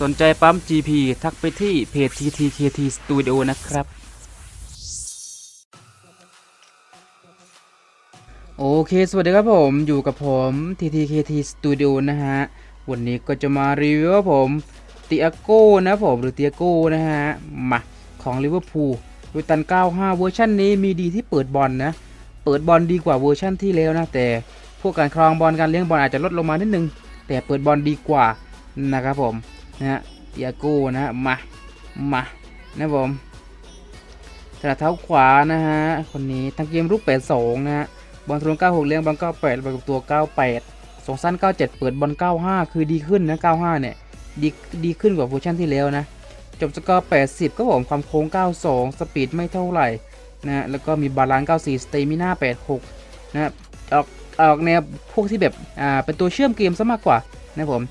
สนใจปั๊ม GP ทักไปที่เพจ TTKT Studio นะครับ โอเค สวัสดีครับผมอยู่กับผม TTKT Studio นะฮะ วันนี้ก็จะมารีวิวว่าผมติอาโก้นะผมหรือติอาโก้นะฮะ มา ของลิเวอร์พูลดยตัน 95 เวอร์ชันนี้มีดีที่เปิดบอลนะ เปิดบอลดีกว่าเวอร์ชันที่แล้วนะ แต่พวกการครองบอลการเลี้ยงบอลอาจจะลดลงมานิดนึง แต่เปิดบอลดีกว่านะครับผม นะฮะติอาโก้นะฮะมามานะผมถนัดเท้าขวานะฮะคนนี้ทั้งเกมรูป82นะฮะบอลทะลุ96เลี้ยงบอล98บอลกับตัว 98ส่งสั้น 97 เปิดบอล95 คือดีขึ้นนะ 95 เนี่ยดีดีขึ้นกว่าเวอร์ชันที่แล้วนะ จบสกอร์ 80 ก็ผมความโค้ง 92 สปีดไม่เท่าไหร่นะแล้วก็มีบาลานซ์ 94 สเตมิน่า 86 นะออกออกแนวพวกที่แบบอ่าเป็นตัวเชื่อมเกมซะมากกว่านะผม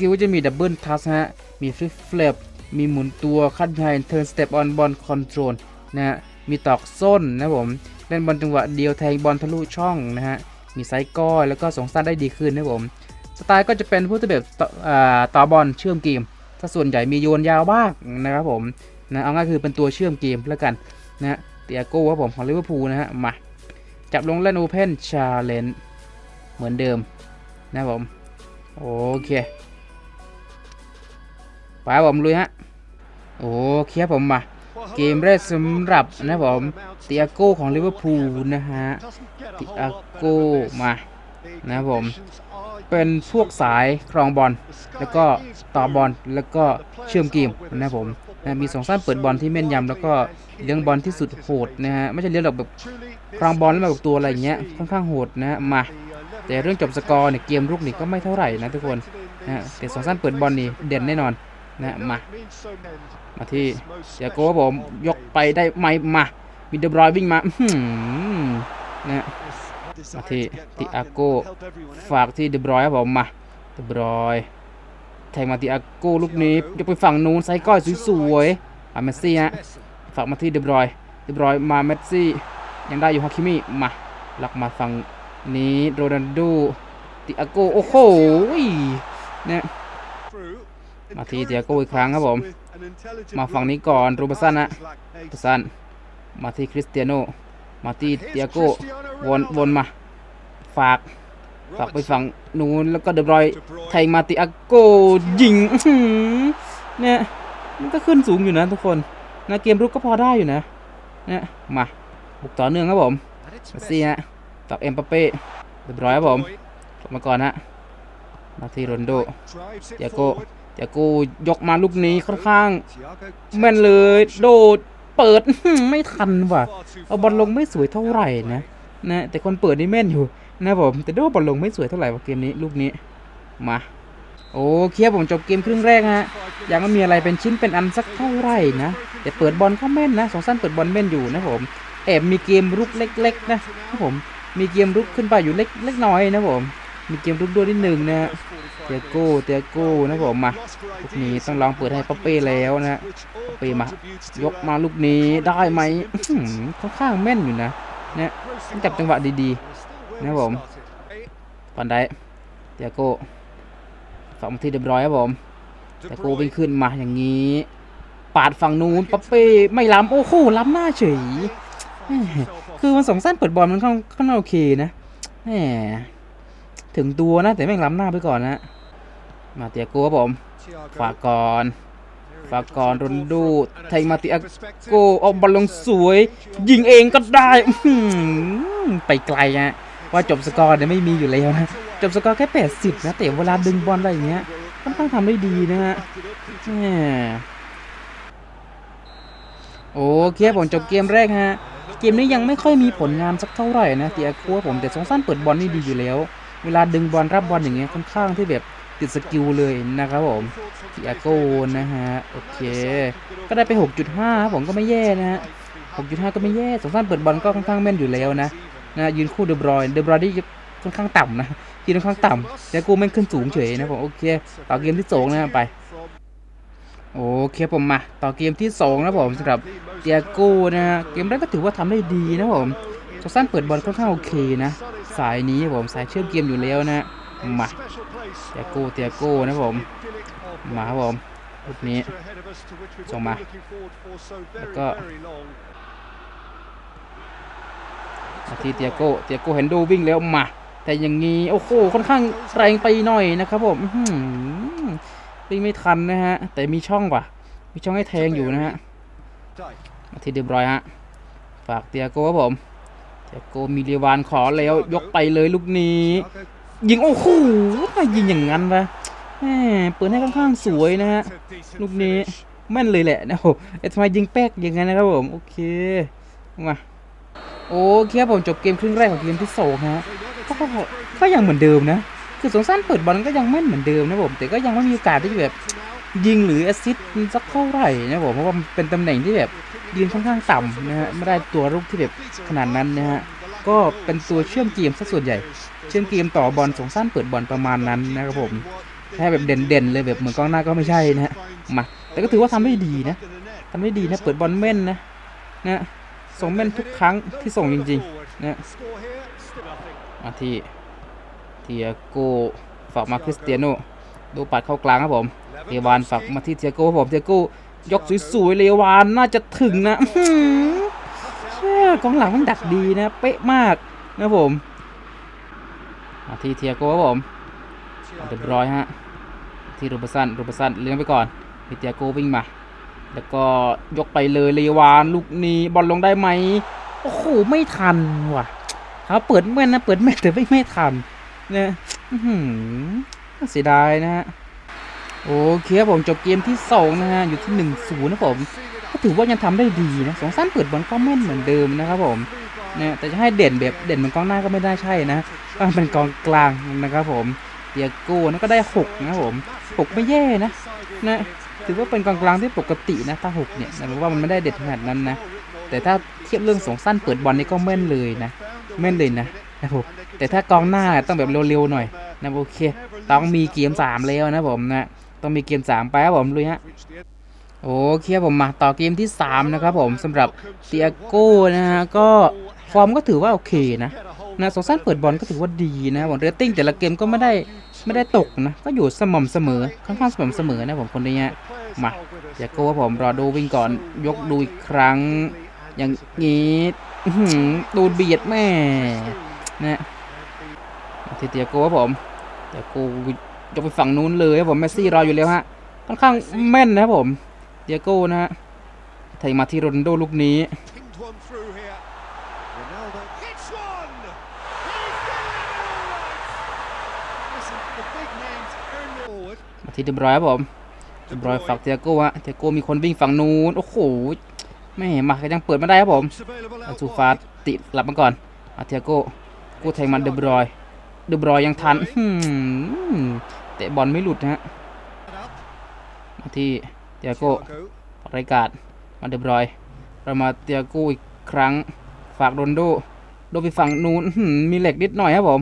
กิลก็จะมีดับเบิลทัสฮะ มีฟลิปเฟลปมีหมุนตัวขั้นไฮเทิร์นสเต็ปออนบอลคอนโทรลนะฮะ มีตอกส้นนะผม เล่นบอลจังหวะเดียวแทงบอลทะลุช่องนะฮะ มีไซส์ก้อยแล้วก็ส่งสั้นได้ดีขึ้นนะผม สไตล์ก็จะเป็นผู้ที่แบบต่อบอลเชื่อมเกมถ้าส่วนใหญ่มีโยนยาวบ้างนะครับผมนะเอาง่ายคือเป็นตัวเชื่อมเกมแล้วกันนะฮะเตียโก้ครับผมของลิเวอร์พูลนะฮะ มา จับลงเล่นโอเพนชาเลนเหมือนเดิมนะผม โอเค ไปผมลุยฮะ โอ้เคครับผมมาเกมแรกสำหรับนะผมเตียโก้ของลิเวอร์พูลนะฮะติอาโก้มานะผมเป็นพวกสายครองบอล แล้วก็ต่อบอลแล้วก็เชื่อมเกมนะผมนะมีสองสั้นเปิดบอลที่แม่นยำแล้วก็เลี้ยงบอลที่สุดโหดนะฮะไม่ใช่เลี้ยงแบบครองบอลแล้วมากับตัวอะไรเงี้ยค่อนข้างโหดนะมา แต่เรื่องจบสกอร์เนี่ยเกมรุกนี่ก็ไม่เท่าไหร่นะทุกคนนะแต่สองสั้นเปิดบอลนี่เด่นแน่นอน นะฮะมา มาที่เสียโก้ครับผมยกไปได้ไหมมามีเดบรอยวิ่งมาอื้อหือนะฮะมาที่ติอาโก้ฝากที่เดบรอยครับผมมาเดบรอยแทงมาติอาโก้ลูกนี้ยกไปฝั่งนู้นไซก้อยสวยๆอาเมสซี่ฮะฝากมาที่เดบรอยเดบรอยมาเมสซี่ยังได้อยู่ฮาคิมิมาลักมาฝั่งนี้โรนัลโดติอาโก้โอ้โหเนี่ย มาที่เตียโก้อีกครั้งครับผม มาฝั่งนี้ก่อนรูเบอร์สันนะรูเบอร์สันมาที่คริสเตียโน มาที่เตียโก้วนวนมา ฝากฝากไปฝั่งนู้นแล้วก็เดบรอยแทงมาติอาโก้ยิงอื้อหือเนี่ยมันก็ขึ้นสูงอยู่นะทุกคนนะเกมรุกก็พอได้อยู่นะเนี่ยมาบุกต่อเนื่องครับผมมาซี่ฮะฝากเอ็มปาเป้เดบรอยครับผมกลับมาก่อนฮะมาที่โรนลโดเตียโก้ เตียโก้ยกมาลูกนี้ค่อนข้าง แม่นเลย โดดเปิดไม่ทันว่ะ เอาบอลลงไม่สวยเท่าไหร่นะนะแต่คนเปิดนี่แม่นอยู่นะผมแต่ด้วยว่าบอลลงไม่สวยเท่าไหร่ว่ะเกมนี้ลูกนี้มาโอเคครับผมจบเกมครึ่งแรกฮะยังไม่มีอะไรเป็นชิ้นเป็นอันสักเท่าไหร่นะแต่เปิดบอลก็แม่นนะสองสั้นเปิดบอลแม่นอยู่นะผมแอบมีเกมรุกเล็ก ๆ นะครับผมมีเกมรุกขึ้นไปอยู่เล็กเล็กน้อยนะผม มีเกมรุกด้วยนิดหนึ่งนะฮะเตียโก้เตียโก้นะผมมาลูกนี้ต้องลองเปิดให้ป๊อปเป้แล้วนะฮะป๊อปเป้มายกมาลูกนี้ได้ไหมค่อนข้างแม่นอยู่นะเนี่ยต้องจับจังหวะดีๆนะผมปันได้เตียโก้ฝากมาที่เรียบร้อยครับผมเตียโก้วิ่งขึ้นมาอย่างนี้ปาดฝั่งนู้นป๊อปเป้ไม่ล้ำโอ้โหล้ำหน้าเฉยคือมันสองสั้นเปิดบอลมันค่อนค่อนข้างโอเคนะแหม ถึงตัวนะแต่แม่งล้ำหน้าไปก่อนนะมาเตียโก้ครับผมฝากก่อนฝากก่อนรุนดูไทยมาติอาโกเอาบอลลงสวย ยิงเองก็ได้ไปไกลฮะว่าจบสกอร์เนี่ยไม่มีอยู่แล้วนะจบสกอร์แค่80นะแต่เวลาดึงบอลอะไรอย่างเงี้ยค่อนข้างทำได้ดีนะฮะโอเคผมจบเกมแรกฮะเกมนี้ยังไม่ค่อยมีผลงานสักเท่าไหร่นะเตียโก้ผมแต่สองสั้นเปิดบอลนี่ดีอยู่แล้ว เวลาดึงบอลรับบอลอย่างเงี้ยค่อนข้างที่แบบติดสกิลเลยนะครับผมติอาโก้นะฮะ โอเค ก็ได้ไป 6.5ครับผมก็ไม่แย่นะฮะ 6.5 ก็ไม่แย่สองสั้นเปิดบอลก็ค่อนข้างแม่นอยู่แล้วนะนะยืนคู่เดบรอยเดบรอยน์นี่ค่อนข้างต่ำนะยืนค่อนข้างต่ำแต่กูแม่งขึ้นสูงเฉยนะผมโอเค ต่อเกมที่สองนะไปโอเคผมมา ต่อเกมที่สองนะผมสำหรับเตียโก้นะฮะเกมแรกก็ถือว่าทำได้ดีนะผม สองสั้นเปิดบอลค่อนข้างโอเคนะ สายนี้ผมสายเชื่อมเกมอยู่แล้วนะมาเตียโก้เตียโก้นะผมมาครับผมลูกนี้ส่งมาแล้วก็มาทีเตียโก้เตียโก้เห็นดูวิ่งแล้วมา แต่อย่างนี้โอ้โหค่อนข้างแรงไปหน่อยนะครับผมวิ่งไม่ทันนะฮะ แต่มีช่องว่ะ มีช่องให้แทงอยู่นะฮะมาทีเดบรอยฮะฝากเตียโก้ครับผม เตียโกมีเรวานขอแล้วยกไปเลยลูกนี้ ยิงโอ้โหยิงอย่างนั้นวะแหมเปิดให้ค่อนข้างสวยนะฮะลูกนี้แม่นเลยแหละนะโอ้เอ๊ะทำไมยิงแป๊กอย่างนั้นนะครับผมโอเคมาโอเคครับผมจบเกมครึ่งแรกของเกมที่สองฮะก็ก็ยังเหมือนเดิมนะ คือสงสั้นเปิดบอลก็ยังแม่นเหมือนเดิมนะผมแต่ก็ยังไม่มีโอกาสที่จะแบบยิงหรือแอสซิสต์สักเท่าไหร่นะผมเพราะว่ามันเป็นตำแหน่งที่แบบ ยืนค่อนข้างต่ำนะฮะไม่ได้ตัวรุกที่แบบขนาดนั้นนะฮะก็เป็นตัวเชื่อมเกมซะส่วนใหญ่ เชื่อมเกมต่อบอลสงสั้นเปิดบอลประมาณนั้นนะครับผมแค่แบบเด่นๆเลยแบบเหมือนกองหน้าก็ไม่ใช่นะฮะมาแต่ก็ถือว่าทำได้ดีนะทำได้ดีนะเปิดบอลแม่นนะนะส่งแม่นทุกครั้งที่ส่งจริงๆนะมาที่เทียโกฝากมาคริสเตียโนดูปัดเข้ากลางครับผมเลวานฝากมาที่เทียโกครับผมเทียโก ยกสวยๆเลวานน่าจะถึงนะเชื่อกองหลังมันดักดีนะเป๊ะมากนะผมที่เทียโกครับผมเรียบร้อยฮะที่รูปสั้นรูปสั้นเลี้ยงไปก่อนมีเตียโก้วิ่งมา แล้วก็ยกไปเลยเลวานลูกนี้บอลลงได้ไหมโอ้โหไม่ทันว่ะเขาเปิดแม่นนะเปิดแม่นแต่ไม่ไม่ทันเนี่ยเสียดายนะฮะ โอเคครับผมจบเกมที่สองนะฮะอยู่ที่หนึ่งศูนย์นะผมก็ถือว่ายังทำได้ดีนะสองสั้นเปิดบอลก็แม่นเหมือนเดิมนะครับผมเนี่ยแต่จะให้เด่นแบบเด่นเหมือนกองหน้าก็ไม่ได้ใช่นะก็เป็นกองกลางนะครับผมเตียโก้นั่นก็ได้หกนะครับผมหกไม่แย่นะนะถือว่าเป็นกองกลางที่ปกตินะถ้าหกเนี่ยแต่ว่ามันไม่ได้เด็ดขนาดนั้นนะแต่ถ้าเทียบเรื่องสองสั้นเปิดบอลนี่ก็แม่นเลยนะแม่นเลยนะนะผมแต่ถ้า กองหน้าต้องแบบเร็วๆหน่อยนะโอเค ต้องมีเกมสามแล้วนะผมนะ ต้องมีเกมสามไปครับผมลุยฮะโอเคครับผมมาต่อเกมที่สามนะครับผมสำหรับเตียโก้นะฮะก็ฟอร์มก็ถือว่าโอเคนะนะสองสั้นเปิดบอลก็ถือว่าดีนะผมเรตติ้งแต่ละเกมก็ไม่ได้ไม่ได้ตกนะ ก็อยู่สม่ำเสมอค่อนข้างสม่ำเสมอนะผมคนนี้ฮะมาเตียโก้ผมรอดูวิ่งก่อนยกดูอีกครั้ง อย่างงี้อื้อหือดูดเบียดแม่นะทีเตียโก้ผมเตียโก้ ยกไปฝั่งนู้นเลยครับผมเมสซี่รออยู่แล้วฮะค่อนข้างแม่นนะครับผมเตียโก้นะฮะไทยมาที่โรนโดลูกนี้มาที่เดบรอยครับผมเดบรอยฝากเตียโก้ฮะเตียโก้มีคนวิ่งฝั่งนู้นโอ้โหแม่มาก็ยังเปิดไม่ได้ครับผมอันซูฟาติหลับมาก่อนอาเทียโก้กูแทงมันเดบรอย เดบรอยยังทันเตะบอลไม่หลุดนะฮะมาที่เตียโก้ Thiago. ฝากรายการมาเดบรอย เรามาเตียโก้อีกครั้ง ฝากโรนโดโดนไปฝั่งนู้นอื้อหือมีเหล็กนิดหน่อยครับผม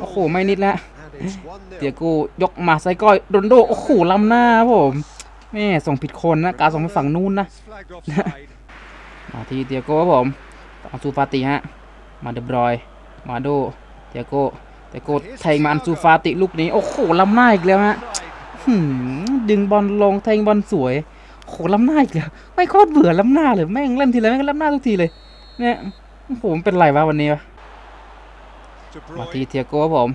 โอ้โห ไม่นิดและ And it's 1-0. เตียโก้ยกมาไซก้อยโรนโด โอ้โหล้ำหน้าครับผมแม่ส่งผิดคนนะ การส่งไปฝั่งนู้นนะ มาที่เตียโก้ครับผมอันซูฟาติฮะ มาเดบรอย มาโด เตียโก้ เตียโก้แทงมาอันซูฟาติลูกนี้ โอ้โหล้ำหน้าอีกแล้วฮะดึงบอลลงแทงบอลสวยโอ้โหล้ำหน้าอีกแล้ว ไม่โคตรเบื่อล้ำหน้าเลยแม่งเล่นทีไรแม่งล้ำหน้าทุกทีเลย เนี่ยโอ้โหมันเป็นไรวะวันนี้วะมาทีเตียโก้ผม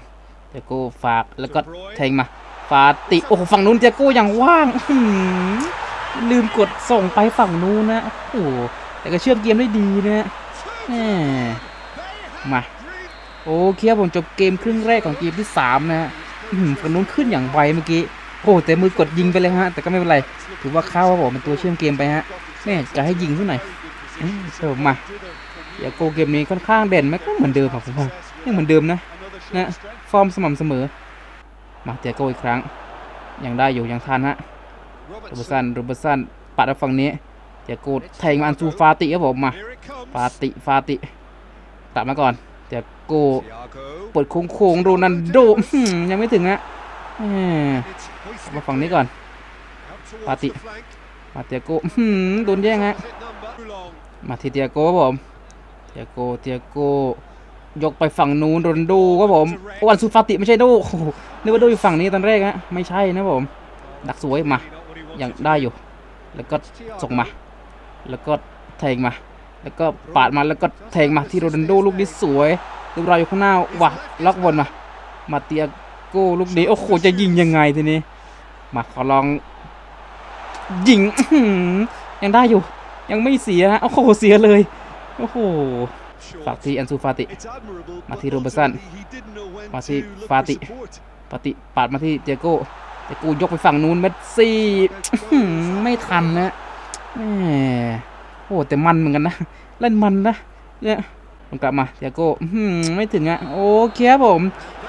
เตียโก้ฝากแล้วก็แทงมาฟาติโอ้โหฝั่งนู้นเตียโก้ยังว่างลืมกดส่งไปฝั่งนู้นนะโอ้โหแต่ก็เชื่อมเกมได้ดีนะแหม่มา โอเคครับผมจบเกมครึ่งแรกของเกมที่ 3 นะฮะฝั่งนู้นขึ้นอย่างไวเมื่อกี้โอ้แต่มือกดยิงไปเลยฮะแต่ก็ไม่เป็นไร ถือว่าเข้าครับผมเป็นตัวเชื่อมเกมไปฮะแม่จะให้ยิงซะหน่อยอืมเสริมมาเดี๋ยวโกเกมนี้ค่อนข้างเด่นไหมก็เหมือนเดิมครับผมว่ายังเหมือนเดิมนะนะฟอร์มสม่ำเสมอ มาเตียโกอีกครั้ง ยังได้อยู่ยังทันฮะรูเบอร์สันรูเบอร์สันปัดมาฝั่งนี้เตียโกแทงมาอันซูฟาติครับผมมาฟาติฟาติตัดมาก่อน เดี๋ยวโก Thiago. เปิดโค้งโค้งๆโรนันโดอื้อหือยังไม่ถึงอะแหม It's hoisted มาฝั่งนี้ก่อน out towards Pati. the flank. มาเตียโกอื้อหือโดนแย่งฮะ Hit number. Too long. มาที่เตียโกครับผมเตียโกเตียโกยกไปฝั่งนู้นโรนันโดครับผมโอ้วันซูฟาติไม่ใช่โดโอ้โหนึกว่าโดอยู่ฝั่งนี้ตอนแรกฮะไม่ใช่นะผมดักสวยมา Not what he ยังได้อยู่ แล้วก็ส่งมา แล้วก็แทงมา แล้วก็ปาดมาแล้วก็แทงมาที่โรนัลโดลูกนี้สวยลูกเราอยู่ข้างหน้าว่ะล็อกบอลมา มาเตียโก้ลูกนี้โอ้โหจะยิงยังไงทีนี้ มาขอลอง ยิงยังได้อยู่ ยังไม่เสียฮะโอ้โหเสียเลยโอ้โหฝากที่อันซูฟาติ มาที่โรเบอร์สันมาที่ฟาติปฏิปาดมาที่เตียโก้เตียโก้ยกไปฝั่งนู้นเมสซี่ไม่ทันนะแหม โอ้แต่มันเหมือนกันนะ เล่นมันนะเนี่ยมันกลับมาเตียโก้ไม่ถึงอะโอเคครับผม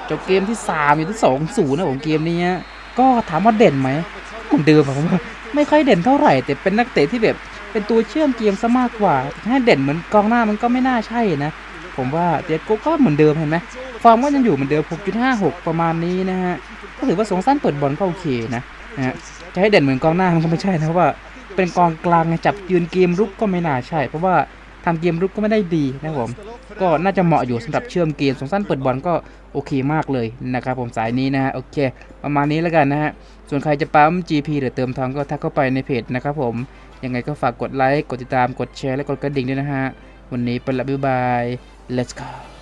จบเกมที่3อยู่ที่2 0นะผมเกมนี้ก็ถามว่าเด่นไหมเหมือนเดิมผมว่าไม่ค่อยเด่นเท่าไหร่แต่เป็นนักเตะที่แบบเป็นตัวเชื่อมเกมซะมากกว่าถ้าเด่นเหมือนกองหน้ามันก็ไม่น่าใช่นะผมว่าเตียโก้ก็เหมือนเดิมเห็นไหมฟอร์มก็ยังอยู่เหมือนเดิม 6.56 ประมาณนี้นะฮะก็ถือว่าสงสั้นเปิดบอลก็โอเคนะนะฮะจะให้เด่นเหมือนกองหน้ามันก็ไม่ใช่นะว่า เป็นกองกลางจับยืนเกมรุกก็ไม่น่าใช่ เพราะว่าทำเกมรุกก็ไม่ได้ดีนะครับผมก็น่าจะเหมาะอยู่สำหรับเชื่อมเกมสงสั้นเปิดบอลก็โอเคมากเลยนะครับผมสายนี้นะฮะโอเค ประมาณนี้แล้วกันนะฮะส่วนใครจะปั๊ม GP หรือเติมทองก็ทักเข้าไปในเพจนะครับผมยังไงก็ฝากกดไลค์กดติดตามกดแชร์และกดกระดิ่งด้วยนะฮะวันนี้ไปละบ๊ายบาย let's go